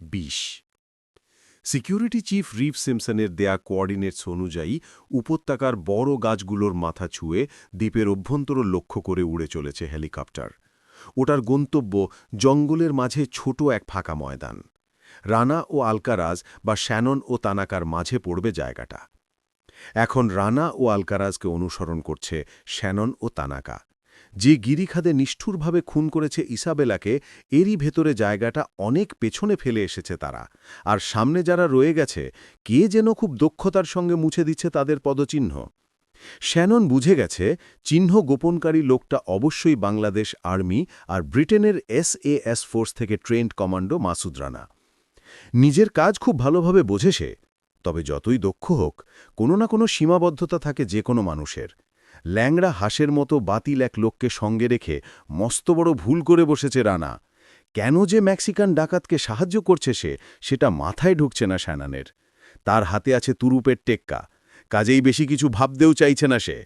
বিশ। Security chief Reeve সিমসনের দেয়া coordinates অনুযায়ী উপত্যকার বড় গাছগুলোর মাথা ছুঁয়ে দ্বীপের অভ্যন্তর লক্ষ্য করে উড়ে চলেছে হেলিকপ্টার। ওটার গন্তব্য জঙ্গলের মাঝে ছোট এক ফাঁকা ময়দান। রানা ও আলকারাজ বা শ্যানন ও তানাকার মাঝে পড়বে জায়গাটা। এখন রানা ও আলকারাজকে অনুসরণ করছে শ্যানন ও তানাকা। যে গিরিখাদে নিষ্ঠুরভাবে খুন করেছে ইসাবেলাকে, এরই ভেতরে জায়গাটা অনেক পেছনে ফেলে এসেছে তারা। আর সামনে যারা রয়ে গেছে, কে যেন খুব দক্ষতার সঙ্গে মুছে দিচ্ছে তাদের পদচিহ্ন। শ্যানন বুঝে গেছে, চিহ্ন গোপনকারী লোকটা অবশ্যই বাংলাদেশ আর্মি আর ব্রিটেনের এস এসএএস ফোর্স থেকে ট্রেন্ড কমান্ডো মাসুদ রানা। নিজের কাজ খুব ভালোভাবে বোঝে সে, তবে যতই দক্ষ হোক, কোনো না কোনো সীমাবদ্ধতা থাকে যে কোনো মানুষের। ল্যাংড়া হাঁসের মতো বাতিল এক লোককে সঙ্গে রেখে মস্ত বড় ভুল করে বসেছে রানা। কেন যে মেক্সিকান ডাকাতকে সাহায্য করছে সে, সেটা মাথায় ঢুকছে না শ্যানানের। তার হাতে আছে তুরুপের টেক্কা। কাজেই বেশি কিছু ভাবতেও চাইছে না সে।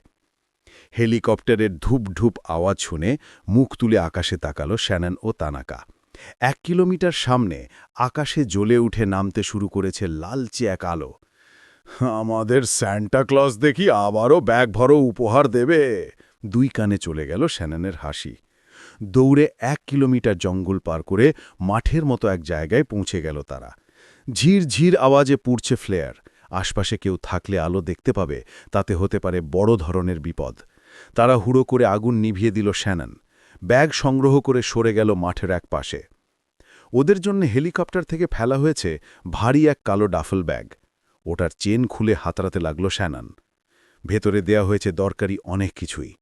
হেলিকপ্টারের ধূপ ঢুপ আওয়াজ শুনে মুখ তুলে আকাশে তাকালো শ্যানান ও তানাকা। এক কিলোমিটার সামনে আকাশে জ্বলে উঠে নামতে শুরু করেছে লালচে এক আলো। আমাদের স্যান্টা ক্লজ দেখি আবারও ব্যাগ ভরো উপহার দেবে। দুই কানে চলে গেল শ্যাননের হাসি। দৌড়ে এক কিলোমিটার জঙ্গল পার করে মাঠের মতো এক জায়গায় পৌঁছে গেল তারা। ঝির ঝির আওয়াজে পুড়ছে ফ্লেয়ার। আশপাশে কেউ থাকলে আলো দেখতে পাবে, তাতে হতে পারে বড় ধরনের বিপদ। তারা হুড়ো করে আগুন নিভিয়ে দিল শ্যানন। ব্যাগ সংগ্রহ করে সরে গেল মাঠের এক পাশে ওদের জন্য হেলিকপ্টার থেকে ফেলা হয়েছে ভারী এক কালো ডাফল ব্যাগ। ওটার চেন খুলে হাতড়াতে লাগল শ্যানান। ভেতরে দেয়া হয়েছে দরকারি অনেক কিছুই।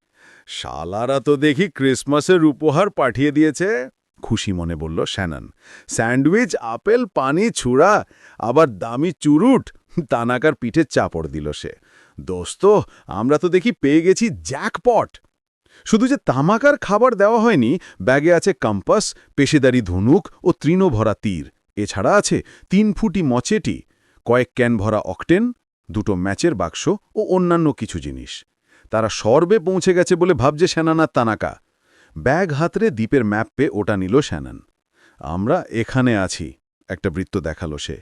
শালারা তো দেখি ক্রিসমাসের উপহার পাঠিয়ে দিয়েছে, খুশি মনে বলল শ্যানন। স্যান্ডউইচ, আপেল, পানি ছুড়া আবার দামি চুরুট, তানাকার পিঠে চাপড় দিল সে। দোস্ত, আমরা তো দেখি পেয়ে গেছি জ্যাকপট। শুধু যে তামাকার খাবার দেওয়া হয়নি, ব্যাগে আছে কম্পাস, পেশিদারি ধনুক ও তৃণভরা তীর। এছাড়া আছে তিন ফুটি মচেটি। কয়েক ক্যান ভরা অকটেন, দুটো ম্যাচের বাক্স ও অন্যান্য কিছু জিনিস। তারা সর্বে পৌঁছে গেছে বলে ভাবছে শ্যানানার তানাকা। ব্যাগ হাতরে দ্বীপের ম্যাপ পে ওটা নিল শ্যানান। আমরা এখানে আছি, একটা বৃত্ত দেখাল সে।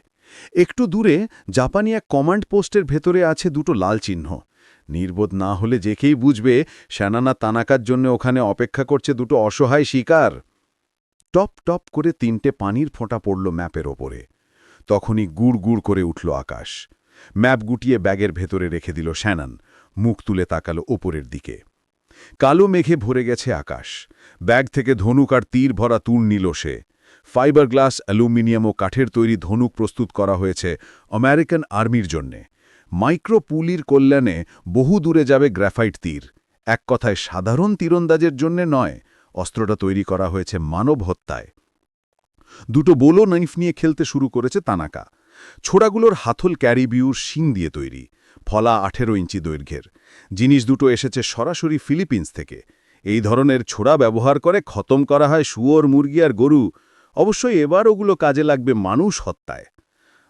একটু দূরে, জাপানি এক কমান্ড পোস্টের ভেতরে আছে দুটো লাল চিহ্ন। নির্বোধ না হলে যেকেই বুঝবে, শ্যানানা তানাকার জন্য ওখানে অপেক্ষা করছে দুটো অসহায় শিকার। টপ টপ করে তিনটে পানির ফোঁটা পড়ল ম্যাপের ওপরে। তখনই গুড় গুড় করে উঠল আকাশ। ম্যাপ গুটিয়ে ব্যাগের ভেতরে রেখে দিল শ্যানান। মুখ তুলে তাকালো ওপরের দিকে। কালো মেঘে ভরে গেছে আকাশ। ব্যাগ থেকে ধনুক আর তীর ভরা তুর নিল সে। ফাইবার গ্লাস অ্যালুমিনিয়াম ও কাঠের তৈরি ধনুক প্রস্তুত করা হয়েছে আমেরিকান আর্মির জন্যে। মাইক্রো পুলির কল্যাণে বহু দূরে যাবে গ্রাফাইট তীর। এক কথায় সাধারণ তীরন্দাজের জন্যে নয়, অস্ত্রটা তৈরি করা হয়েছে মানব হত্যায়। দুটো বোলো নাইফ নিয়ে খেলতে শুরু করেছে তানাকা। ছোড়াগুলোর হাথল ক্যারিবিউর শিং দিয়ে তৈরি, ফলা আঠেরো ইঞ্চি দৈর্ঘ্যের। জিনিস দুটো এসেছে সরাসরি ফিলিপিন্স থেকে। এই ধরনের ছোড়া ব্যবহার করে খতম করা হয় শুয়োর মুরগি আর গরু। অবশ্যই এবার ওগুলো কাজে লাগবে মানুষ হত্যায়।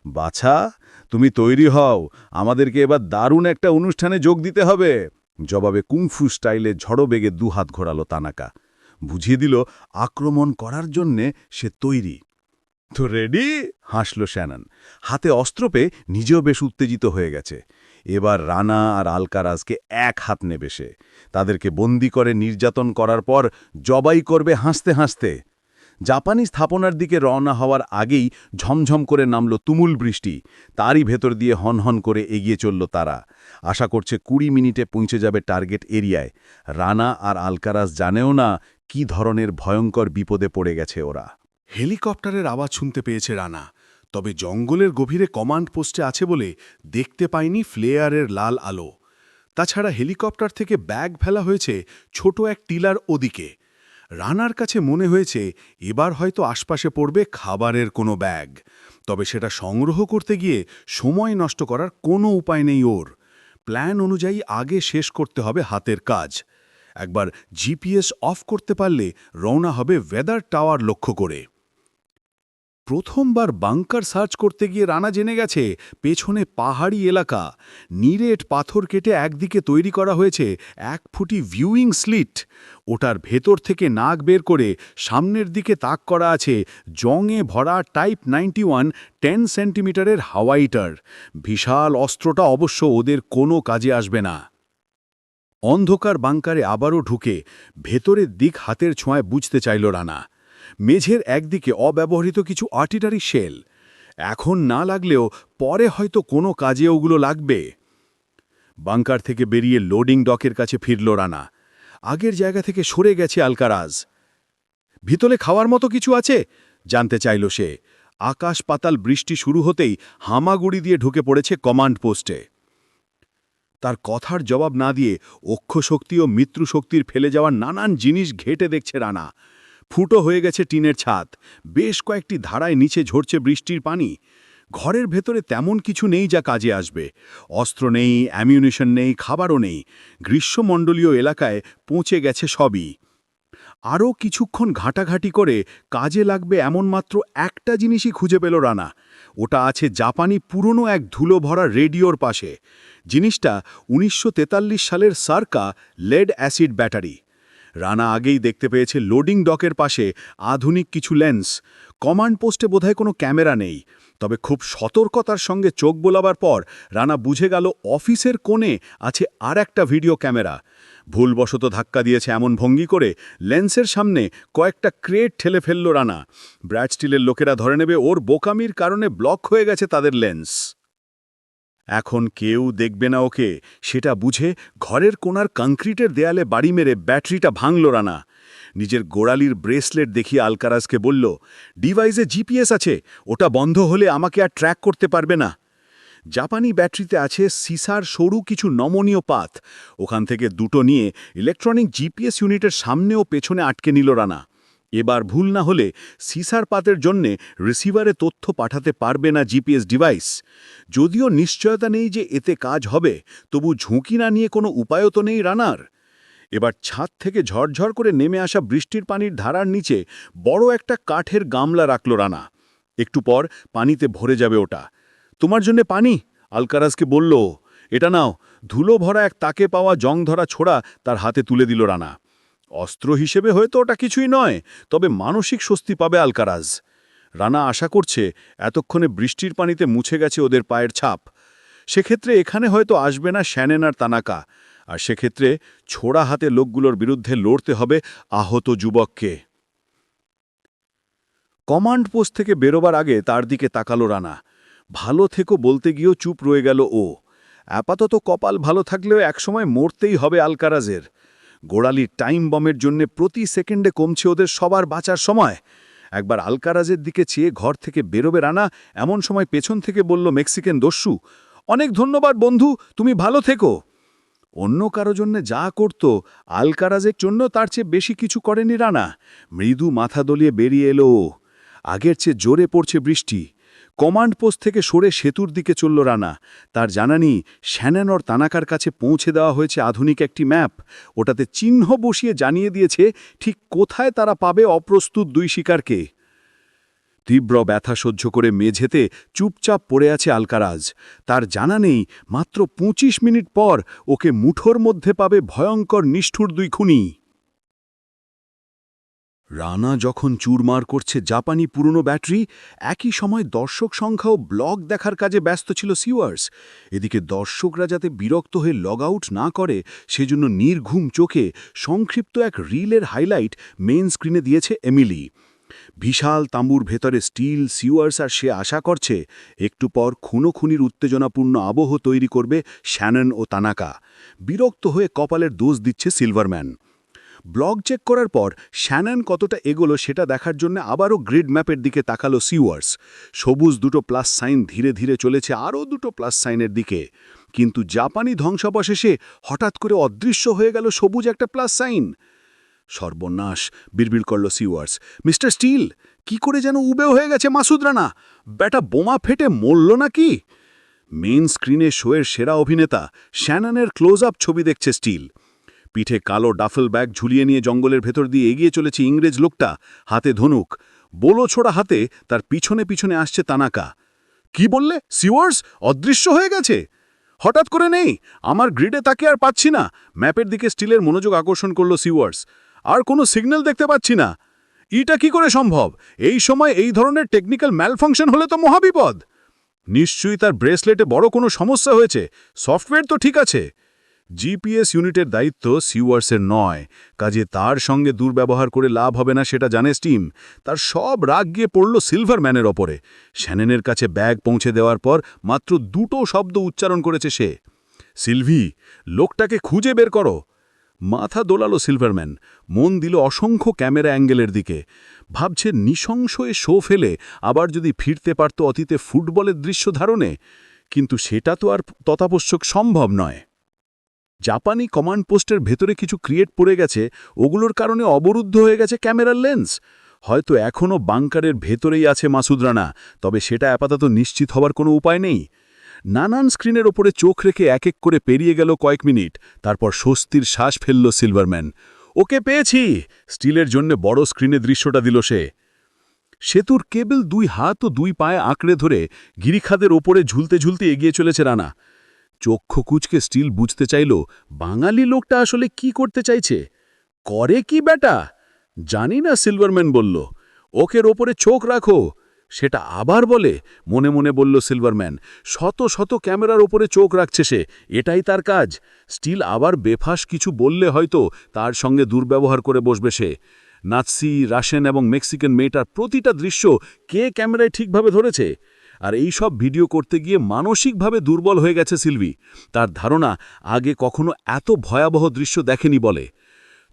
বাছা, তুমি তৈরি হও। আমাদেরকে এবার দারুণ একটা অনুষ্ঠানে যোগ দিতে হবে। জবাবে কুংফু স্টাইলে ঝড়ো বেগে দুহাত ঘোরালো তানাকা। বুঝিয়ে দিল আক্রমণ করার জন্যে সে তৈরি। তো রেডি? হাসল শ্যানন। হাতে অস্ত্র পেয়ে নিজেও বেশ উত্তেজিত হয়ে গেছে। এবার রানা আর আলকারাজকে এক হাত নেবে সে। তাদেরকে বন্দি করে নির্যাতন করার পর জবাই করবে হাসতে হাসতে। জাপানি স্থাপনার দিকে রওনা হওয়ার আগেই ঝমঝম করে নামল তুমুল বৃষ্টি। তারই ভেতর দিয়ে হনহন করে এগিয়ে চলল তারা। আশা করছে কুড়ি মিনিটে পৌঁছে যাবে টার্গেট এরিয়ায়। রানা আর আলকারাজ জানেও না কি ধরনের ভয়ঙ্কর বিপদে পড়ে গেছে ওরা? হেলিকপ্টারের আওয়াজ শুনতে পেয়েছে রানা, তবে জঙ্গলের গভীরে কমান্ড পোস্টে আছে বলে দেখতে পায়নি ফ্লেয়ারের লাল আলো। তাছাড়া হেলিকপ্টার থেকে ব্যাগ ফেলা হয়েছে ছোট এক টিলার ওদিকে। রানার কাছে মনে হয়েছে এবার হয়তো আশপাশে পড়বে খাবারের কোনো ব্যাগ, তবে সেটা সংগ্রহ করতে গিয়ে সময় নষ্ট করার কোনো উপায় নেই ওর। প্ল্যান অনুযায়ী আগে শেষ করতে হবে হাতের কাজ। একবার জিপিএস অফ করতে পারলে রওনা হবে ওয়েদার টাওয়ার লক্ষ্য করে। প্রথমবার বাংকার সার্চ করতে গিয়ে রানা জেনে গেছে, পেছনে পাহাড়ি এলাকা। নিরেট পাথর কেটে একদিকে তৈরি করা হয়েছে এক ফুটি ভিউইং স্লিট ওটার ভেতর থেকে নাক বের করে সামনের দিকে তাক করা আছে জংয়ে ভরা টাইপ নাইনটি ওয়ান টেন সেন্টিমিটারের হাওয়াইটার বিশাল অস্ত্রটা অবশ্য ওদের কোনো কাজে আসবে না। অন্ধকার বাংকারে আবারও ঢুকে ভেতরের দিক হাতের ছোঁয়ায় বুঝতে চাইল রানা। মেঝের একদিকে অব্যবহৃত কিছু আর্টিটারি শেল। এখন না লাগলেও পরে হয়তো কোনো কাজে ওগুলো লাগবে। বাংকার থেকে বেরিয়ে লোডিং ডকের কাছে ফিরল রানা। আগের জায়গা থেকে সরে গেছে আলকারাজ। ভিতরে খাওয়ার মতো কিছু আছে? জানতে চাইল সে। আকাশ পাতাল বৃষ্টি শুরু হতেই হামাগুড়ি দিয়ে ঢুকে পড়েছে কমান্ড পোস্টে। তার কথার জবাব না দিয়ে অক্ষশক্তি ও মিত্রশক্তির ফেলে যাওয়া নানান জিনিস ঘেটে দেখছে রানা। ফুটো হয়ে গেছে টিনের ছাদ। বেশ কয়েকটি ধারায় নিচে ঝরছে বৃষ্টির পানি। ঘরের ভেতরে তেমন কিছু নেই যা কাজে আসবে। অস্ত্র নেই অ্যামিউনিশন নেই, খাবারও নেই। গ্রীষ্মমণ্ডলীয় এলাকায় পৌঁছে গেছে সবই। আরও কিছুক্ষণ ঘাটাঘাটি করে কাজে লাগবে এমন মাত্র একটা জিনিসই খুঁজে পেল রানা। ওটা আছে জাপানি পুরনো এক ধুলো ভরা রেডিওর পাশে। জিনিসটা উনিশশো তেতাল্লিশ সালের circa lead acid battery. Rana আগেই দেখতে পেয়েছে লোডিং ডকের পাশে আধুনিক কিছু লেন্স। কমান্ড পোস্টে বোধহয় কোনো ক্যামেরা নেই। তবে খুব সতর্কতার সঙ্গে চোখ বোলাবার পর রানা বুঝে গেল অফিসের কোণে আছে আর একটা ভিডিও ক্যামেরা। ভুলবশত ধাক্কা দিয়েছে এমন ভঙ্গি করে লেন্সের সামনে কয়েকটা ক্রেট ঠেলে ফেলল রানা। ব্র্যাড স্টিলের লোকেরা ধরে নেবে ওর বোকামির কারণে ব্লক হয়ে গেছে তাদের লেন্স। এখন কেউ দেখবে না ওকে। সেটা বুঝে ঘরের কোনার কংক্রিটের দেয়ালে বাড়ি মেরে ব্যাটারিটা ভাঙল রানা। নিজের গোড়ালির ব্রেসলেট দেখিয়ে আলকারাজকে বলল, ডিভাইসে জিপিএস আছে, ওটা বন্ধ হলে আমাকে আর ট্র্যাক করতে পারবে না। জাপানি ব্যাটারিতে আছে সিসার সরু কিছু নমনীয় পাত ওখান থেকে দুটো নিয়ে ইলেকট্রনিক জিপিএস ইউনিটের সামনে ও পেছনে আটকে নিল রানা। এবার ভুল না হলে সিসার পাতের জন্যে রিসিভারে তথ্য পাঠাতে পারবে না জিপিএস ডিভাইস। যদিও নিশ্চয়তা নেই যে এতে কাজ হবে, তবু ঝুঁকি না নিয়ে কোনো উপায়ও তো নেই রানার। এবার ছাদ থেকে ঝরঝর করে নেমে আসা বৃষ্টির পানির ধারার নিচে বড় একটা কাঠের গামলা রাখল রানা। একটু পর পানিতে ভরে যাবে ওটা। তোমার জন্যে পানি? আলকারাজকে বলল, এটা নাও। ধুলো ভরা এক তাকে পাওয়া জং ধরা ছোড়া তার হাতে তুলে দিল রানা। অস্ত্র হিসেবে হয়তো ওটা কিছুই নয়, তবে মানসিক স্বস্তি পাবে আলকারাজ। রানা আশা করছে এতক্ষণে বৃষ্টির পানিতে মুছে গেছে ওদের পায়ের ছাপ। সেক্ষেত্রে এখানে হয়তো আসবে না শ্যানেন আর তানাকা, আর সেক্ষেত্রে ছোড়া হাতে লোকগুলোর বিরুদ্ধে লড়তে হবে আহত যুবককে। কমান্ড পোস্ট থেকে বেরোবার আগে তার দিকে তাকালো রানা। ভালো থেকো বলতে গিয়েও চুপ রয়ে গেল ও। আপাতত কপাল ভালো থাকলেও একসময় মরতেই হবে আলকারাজের। গোড়ালির টাইম বমের জন্য প্রতি সেকেন্ডে কমছে ওদের সবার বাঁচার সময়। একবার আলকারাজের দিকে চেয়ে ঘর থেকে বেরোবে রানা, এমন সময় পেছন থেকে বলল মেক্সিকান দস্যু, অনেক ধন্যবাদ বন্ধু, তুমি ভালো থেকো। অন্য কারও জন্য যা করত, আলকারাজের জন্য তার চেয়ে বেশি কিছু করেনি রানা। মৃদু মাথা দলিয়ে বেরিয়ে এলো। আগের চেয়ে জোরে পড়ছে বৃষ্টি। কমান্ড পোস্ট থেকে সরে সেতুর দিকে চলল রানা। তার জানানি শ্যানানর তানাকার কাছে পৌঁছে দেওয়া হয়েছে আধুনিক একটি ম্যাপ। ওটাতে চিহ্ন বসিয়ে জানিয়ে দিয়েছে ঠিক কোথায় তারা পাবে অপ্রস্তুত দুই শিকারকে। তীব্র ব্যথা সহ্য করে মেঝেতে চুপচাপ পড়ে আছে আলকারাজ। তার জানা নেই মাত্র ২৫ মিনিট পর ওকে মুঠোর মধ্যে পাবে ভয়ঙ্কর নিষ্ঠুর দুই খুনি। রানা যখন চুরমার করছে জাপানি পুরনো ব্যাটারি, একই সময় দর্শক সংখ্যা ও ব্লগ দেখার কাজে ব্যস্ত ছিল সিওয়ার্স এদিকে দর্শকরা যাতে বিরক্ত হয়ে লগ আউট না করে, সেজন্য নির্ঘুম চোখে সংক্ষিপ্ত এক রিলের হাইলাইট মেইন স্ক্রিনে দিয়েছে এমিলি। বিশাল তাঁবুর ভেতরে স্টিল সিওয়ার্স আর সে আশা করছে, একটু পর খুনোখুনির উত্তেজনাপূর্ণ আবহ তৈরি করবে শ্যানন ও তানাকা। বিরক্ত হয়ে কপালের দোষ দিচ্ছে সিলভারম্যান। ব্লগ চেক করার পর শ্যানন কতটা এগোলো সেটা দেখার জন্য আবারও গ্রিড ম্যাপের দিকে তাকালো সিওয়ার্স। সবুজ দুটো প্লাস সাইন ধীরে ধীরে চলেছে আরও দুটো প্লাস সাইনের দিকে। কিন্তু জাপানি ধ্বংসাবশেষে হঠাৎ করে অদৃশ্য হয়ে গেল সবুজ একটা প্লাস সাইন। সর্বনাশ, বিড়বিড় করল সিওয়ার্স। মিস্টার স্টিল, কি করে যেন উবেও হয়ে গেছে মাসুদ রানা? ব্যাটা বোমা ফেটে মরল নাকি? মেইন স্ক্রিনে শোয়ের সেরা অভিনেতা, শ্যাননের ক্লোজ আপ ছবি দেখছে স্টিল। পিঠে কালো ডাফল ব্যাগ ঝুলিয়ে নিয়ে জঙ্গলের ভেতর দিয়ে এগিয়ে চলেছে ইংরেজ লোকটা, হাতে ধনুক। বোলো ছোড়া হাতে তার পিছনে পিছনে আসছে তানাকা। কি বললে, সিওয়ার্স? অদৃশ্য হয়ে গেছে? হঠাৎ করে নেই। আমার গ্রিডে তাকে আর পাচ্ছি না। ম্যাপের দিকে স্টিলের মনোযোগ আকর্ষণ করল সিওয়ার্স। আর কোনো সিগন্যাল দেখতে পাচ্ছি না। এটা কি করে সম্ভব? এই সময় এই ধরনের টেকনিক্যাল ম্যালফাংশন হলে তো মহাবিপদ! নিশ্চয়ই তার ব্রেসলেটে বড় কোনো সমস্যা হয়েছে। সফটওয়্যার তো ঠিক আছে। জিপিএস ইউনিটের দায়িত্ব সিওয়ার্সের নয়। কাজে তার সঙ্গে দুর্ব্যবহার করে লাভ হবে না সেটা জানে স্টিম। তার সব রাগ গিয়ে পড়ল সিলভারম্যানের ওপরে। শ্যানেনের কাছে ব্যাগ পৌঁছে দেওয়ার পর মাত্র দুটো শব্দ উচ্চারণ করেছে সে। সিলভি, লোকটাকে খুঁজে বের করো। মাথা দোলালো সিলভারম্যান। মন দিল অসংখ্য ক্যামেরা অ্যাঙ্গেলের দিকে। ভাবছে এ শো ফেলে, আবার যদি ফিরতে পারত অতীতে ফুটবলের দৃশ্য ধারণে। কিন্তু সেটা তো আর তথাপস্যক সম্ভব নয়। জাপানি কমান্ড পোস্টের ভেতরে কিছু ক্রিয়েট পড়ে গেছে, ওগুলোর কারণে অবরুদ্ধ হয়ে গেছে ক্যামেরার লেন্স। হয়তো এখনও বাংকারের ভেতরেই আছে মাসুদ রানা, তবে সেটা আপাতত নিশ্চিত হবার কোনো উপায় নেই। নানান স্ক্রিনের ওপরে চোখ রেখে এক এক করে পেরিয়ে গেল কয়েক মিনিট, তারপর স্বস্তির শ্বাস ফেলল সিলভারম্যান। ওকে পেয়েছি! স্টিলের জন্য বড় স্ক্রিনে দৃশ্যটা দিল সে। সেতুর কেবল দুই হাত ও দুই পায়ে আঁকড়ে ধরে গিরিখাদের ওপরে ঝুলতে ঝুলতে এগিয়ে চলেছে রানা। চক্ষু কুচকে স্টিল বুঝতে চাইল, বাঙালি লোকটা আসলে কি করতে চাইছে? করে কি বেটা জানি না, সিলভারম্যান বলল। ওকের ওপরে চোখ রাখো। সেটা আবার বলে, মনে মনে বলল সিলভারম্যান, শত শত ক্যামেরার ওপরে চোখ রাখছে সে, এটাই তার কাজ। স্টিল আবার বেফাস কিছু বললে হয়তো তার সঙ্গে দুর্ব্যবহার করে বসবে সে। নাৎসি রাশিয়ান এবং মেক্সিকান মেয়েটার প্রতিটা দৃশ্য কে ক্যামেরায় ঠিকভাবে ধরেছে? আর এই সব ভিডিও করতে গিয়ে মানসিকভাবে দুর্বল হয়ে গেছে সিলভি। তার ধারণা আগে কখনো এত ভয়াবহ দৃশ্য দেখেনি বলে।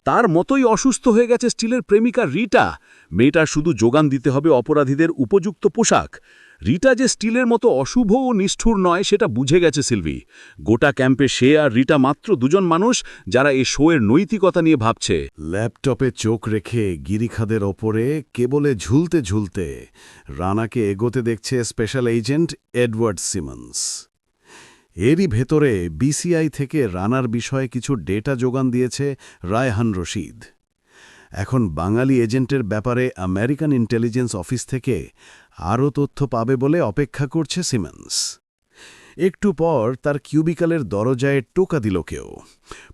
তার মতোই অসুস্থ হয়ে গেছে স্টিলের প্রেমিকা রিটা। মেয়েটা শুধু যোগান দিতে হবে অপরাধীদের উপযুক্ত পোশাক। রিটা যে স্টিলের মতো অশুভ ও নিষ্ঠুর নয়, সেটা বুঝে গেছে সিলভি। গোটা ক্যাম্পে সে আর রিটা মাত্র দুজন মানুষ যারা এই শোয়ের নৈতিকতা নিয়ে ভাবছে। ল্যাপটপে চোখ রেখে গিরিখাদের ওপরে কেবলে ঝুলতে ঝুলতে রানাকে এগোতে দেখছে স্পেশাল এজেন্ট এডওয়ার্ড সিমন্স। এরই ভেতরে বিসিআই থেকে রানার বিষয়ে কিছু ডেটা যোগান দিয়েছে রায়হান রশিদ। এখন বাঙালি এজেন্টের ব্যাপারে আমেরিকান ইন্টেলিজেন্স অফিস থেকে আরও তথ্য পাবে বলে অপেক্ষা করছে সিমেন্স। একটু পর তার কিউবিকালের দরজায় টোকা দিল কেউ।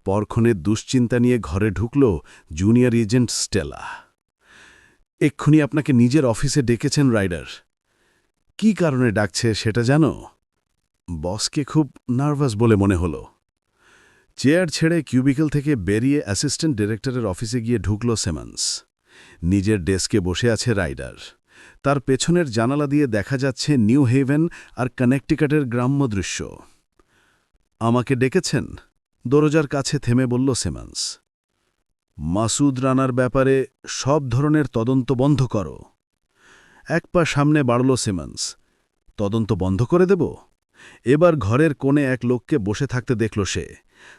পরক্ষণের দুশ্চিন্তা নিয়ে ঘরে ঢুকল জুনিয়র এজেন্ট স্টেলা। এক্ষুনি আপনাকে নিজের অফিসে ডেকেছেন, রাইডার। কি কারণে ডাকছে সেটা জানো? বসকে খুব নার্ভাস বলে মনে হলো। চেয়ার ছেড়ে কিউবিকল থেকে বেরিয়ে অ্যাসিস্ট্যান্ট ডিরেক্টরের অফিসে গিয়ে ঢুকল সেমান্স। নিজের ডেস্কে বসে আছে রাইডার। তার পেছনের জানালা দিয়ে দেখা যাচ্ছে নিউ হেভেন আর কানেকটিকাটের গ্রাম্য দৃশ্য। আমাকে ডেকেছেন? দরজার কাছে থেমে বলল সেমান্স মাসুদ রানার ব্যাপারে সব ধরনের তদন্ত বন্ধ করো। এক পা সামনে বাড়ল সিমন্স তদন্ত বন্ধ করে দেব? এবার ঘরের কোণে এক লোককে বসে থাকতে দেখল সে।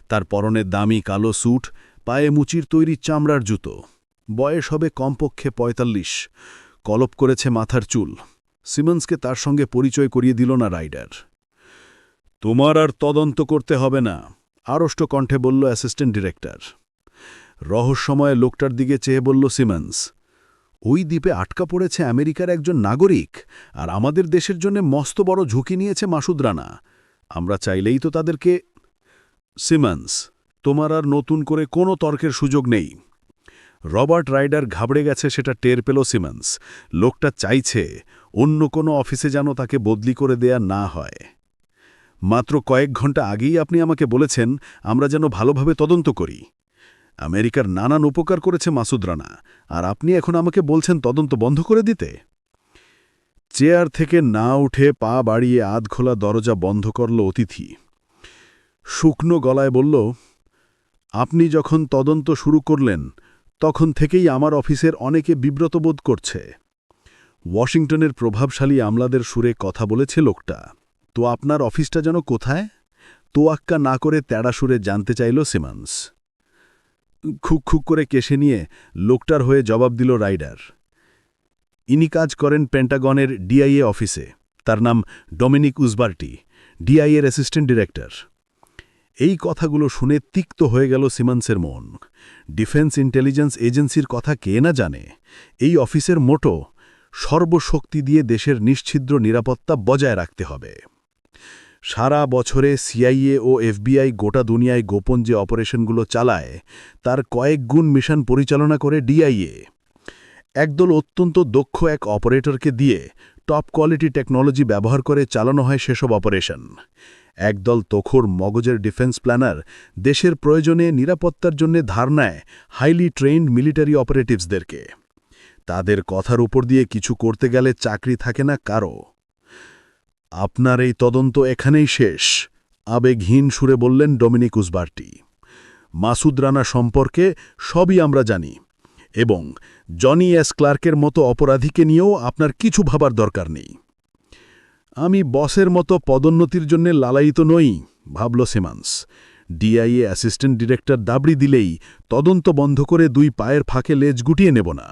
তার পরনে দামি কালো স্যুট, পায়ে মুচির তৈরি চামড়ার জুতো। বয়স হবে কমপক্ষে পঁয়তাল্লিশ। কলপ করেছে মাথার চুল। সিমন্সকে তার সঙ্গে পরিচয় করিয়ে দিল না রাইডার। তোমার আর তদন্ত করতে হবে না, আড়ষ্ট কণ্ঠে বলল অ্যাসিস্ট্যান্ট ডিরেক্টর। রহস্যময় লোকটার দিকে চেয়ে বলল সিমন্স, ওই দ্বীপে আটকা পড়েছে আমেরিকার একজন নাগরিক, আর আমাদের দেশের জন্য মস্ত বড় ঝুঁকি নিয়েছে মাসুদ রানা। আমরা চাইলেই তো তাদেরকে সিমন্স, তোমার আর নতুন করে কোনো তর্কের সুযোগ নেই। রবার্ট রাইডার ঘাবড়ে গেছে সেটা টের পেল সিমন্স। লোকটা চাইছে অন্য কোনো অফিসে যেন তাকে বদলি করে দেয়া না হয়। মাত্র কয়েক ঘণ্টা আগেই আপনি আমাকে বলেছেন, আমরা যেন ভালোভাবে তদন্ত করি। আমেরিকার নানান উপকার করেছে মাসুদ রানা, আর আপনি এখন আমাকে বলছেন তদন্ত বন্ধ করে দিতে? চেয়ার থেকে না উঠে পা বাড়িয়ে আধখোলা দরজা বন্ধ করল অতিথি। শুকনো গলায় বলল, আপনি যখন তদন্ত শুরু করলেন তখন থেকেই আমার অফিসের অনেকে বিব্রত বোধ করছে। ওয়াশিংটনের প্রভাবশালী আমলাদের সুরে কথা বলেছে লোকটা। তো আপনার অফিসটা যেন কোথায়? তোয়াক্কা না করে তেড়া সুরে জানতে চাইল সিমান্স। খুক খুক করে কেশে নিয়ে লোকটার হয়ে জবাব দিল রাইডার। ইনি কাজ করেন পেন্টাগনের ডিআইএ অফিসে। তার নাম ডমিনিক উজবার্টি ডিআইএর অ্যাসিস্ট্যান্ট ডিরেক্টর। এই কথাগুলো শুনে তিক্ত হয়ে গেল সিমান্সের মন। ডিফেন্স ইন্টেলিজেন্স এজেন্সির কথা কে না জানে, এই অফিসের মোটো সর্বশক্তি দিয়ে দেশের নিশ্ছিদ্র নিরাপত্তা বজায় রাখতে হবে। সারা বছরে সিআইএ ও এফবিআই গোটা দুনিয়ায় গোপন যে অপারেশনগুলো চালায়, তার কয়েক গুণ মিশন পরিচালনা করে ডিআইএ। একদল অত্যন্ত দক্ষ এক অপারেটরকে দিয়ে টপ কোয়ালিটি টেকনোলজি ব্যবহার করে চালানো হয় সেসব অপারেশন। একদল তখর মগজের ডিফেন্স প্ল্যানার দেশের প্রয়োজনে নিরাপত্তার জন্য ধার নেয় হাইলি ট্রেইনড মিলিটারি অপারেটিভসদেরকে। তাদের কথার উপর দিয়ে কিছু করতে গেলে চাকরি থাকে না কারও। আপনার এই তদন্ত এখানেই শেষ, আবেগহীন সুরে বললেন ডমিনিক উসবার্টি। মাসুদ রানা সম্পর্কে সবই আমরা জানি এবং জনি এস ক্লার্কের মতো অপরাধীকে নিয়েও আপনার কিছু ভাবার দরকার নেই। আমি বসের মতো পদোন্নতির জন্য লালায়িত নই, ভাবল সেমান্স। ডিআইএ অ্যাসিস্ট্যান্ট ডিরেক্টর দাবড়ি দিলেই তদন্ত বন্ধ করে দুই পায়ের ফাঁকে লেজ গুটিয়ে নেব না।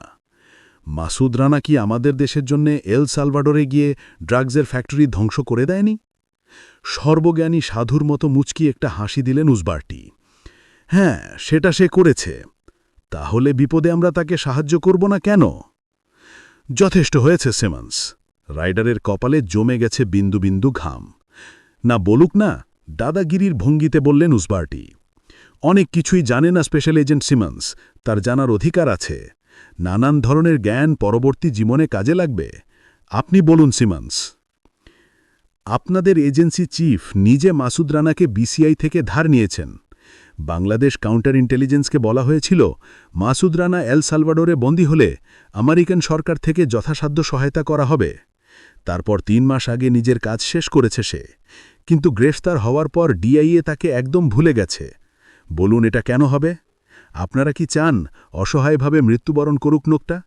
মাসুদ রানা কি আমাদের দেশের জন্য এল সালভাডোরে গিয়ে ড্রাগসের ফ্যাক্টরি ধ্বংস করে দেয়নি? সর্বজ্ঞানী সাধুর মতো মুচকি একটা হাসি দিলেন উজবার্টি হ্যাঁ সেটা সে করেছে। তাহলে বিপদে আমরা তাকে সাহায্য করব না কেন? যথেষ্ট হয়েছে, সেমান্স। রাইডারের কপালে জমে গেছে বিন্দু বিন্দু ঘাম। না বলুক না, দাদাগিরির ভঙ্গিতে বললেন উসবার্টি, অনেক কিছুই জানে না স্পেশাল এজেন্ট সিমন্স, তার জানার অধিকার আছে। নানান ধরনের জ্ঞান পরবর্তী জীবনে কাজে লাগবে। আপনি বলুন সিমন্স, আপনাদের এজেন্সি চিফ নিজে মাসুদ রানাকে বিসিআই থেকে ধার নিয়েছেন। বাংলাদেশ কাউন্টার ইন্টেলিজেন্সকে বলা হয়েছিল, মাসুদ রানা এল সালভাডোরে বন্দী হলে আমেরিকান সরকার থেকে যথাসাধ্য সহায়তা করা হবে। তারপর তিন মাস আগে নিজের কাজ শেষ করেছে সে। কিন্তু গ্রেফতার হওয়ার পর ডিআইএ তাকে একদম ভুলে গেছে। বলুন এটা কেন হবে? আপনারা কি চান অসহায়ভাবে মৃত্যুবরণ করুক নোকটা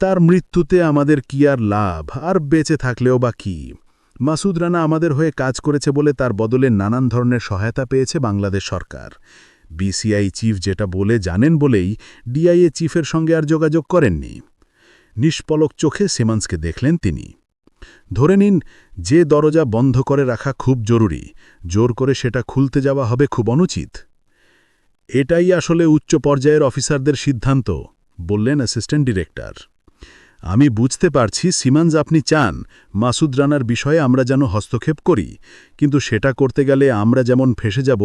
তার মৃত্যুতে আমাদের কি আর লাভ? আর বেঁচে থাকলেও বা কি? মাসুদ রানা আমাদের হয়ে কাজ করেছে বলে তার বদলে নানান ধরনের সহায়তা পেয়েছে বাংলাদেশ সরকার। বিসিআই চিফ যেটা বলে জানেন বলেই ডিআইএ চিফের সঙ্গে আর যোগাযোগ করেননি। নিষ্পলক চোখে সিমান্সকে দেখলেন তিনি। ধরে নিন, যে দরজা বন্ধ করে রাখা খুব জরুরি, জোর করে সেটা খুলতে যাওয়া হবে খুব অনুচিত। এটাই আসলে উচ্চ পর্যায়ের অফিসারদের সিদ্ধান্ত, বললেন অ্যাসিস্ট্যান্ট ডিরেক্টর। আমি বুঝতে পারছি সিমান্স আপনি চান, মাসুদ রানার বিষয়ে আমরা যেন হস্তক্ষেপ করি, কিন্তু সেটা করতে গেলে আমরা যেমন ফেসে যাব,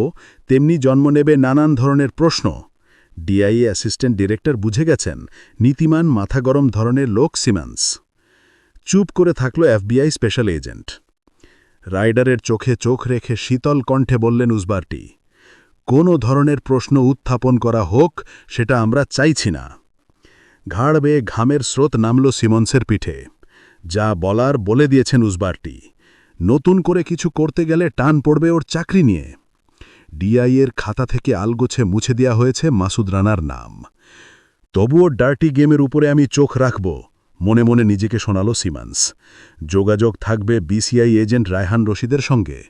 তেমনি জন্ম নেবে নানান ধরনের প্রশ্ন। ডিআইএ অ্যাসিস্ট্যান্ট ডিরেক্টর বুঝে গেছেন, নীতিমান মাথা গরম ধরনের লোক সিমান্স। চুপ করে থাকল এফবিআই স্পেশাল এজেন্ট। রাইডারের চোখে চোখ রেখে শীতল কণ্ঠে বললেন উজবারটি কোনো ধরনের প্রশ্ন উত্থাপন করা হোক, সেটা আমরা চাইছি না। ঘাড় বেয়ে ঘামের স্রোত নামল সিমন্সের পিঠে। যা বলার বলে দিয়েছেন উজবারটি নতুন করে কিছু করতে গেলে টান পড়বে ওর চাকরি নিয়ে। ডিআইয়ের খাতা থেকে আলগোছে মুছে দেওয়া হয়েছে মাসুদ রানার নাম। তবুও ডার্টি গেমের উপরে আমি চোখ রাখব, মনে মনে নিজেকে শোনালো সিমান্স। যোগাযোগ থাকবে বিসিআই এজেন্ট রায়হান রশিদের সঙ্গে।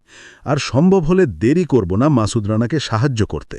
আর সম্ভব হলে দেরি করব না মাসুদ রানাকে সাহায্য করতে।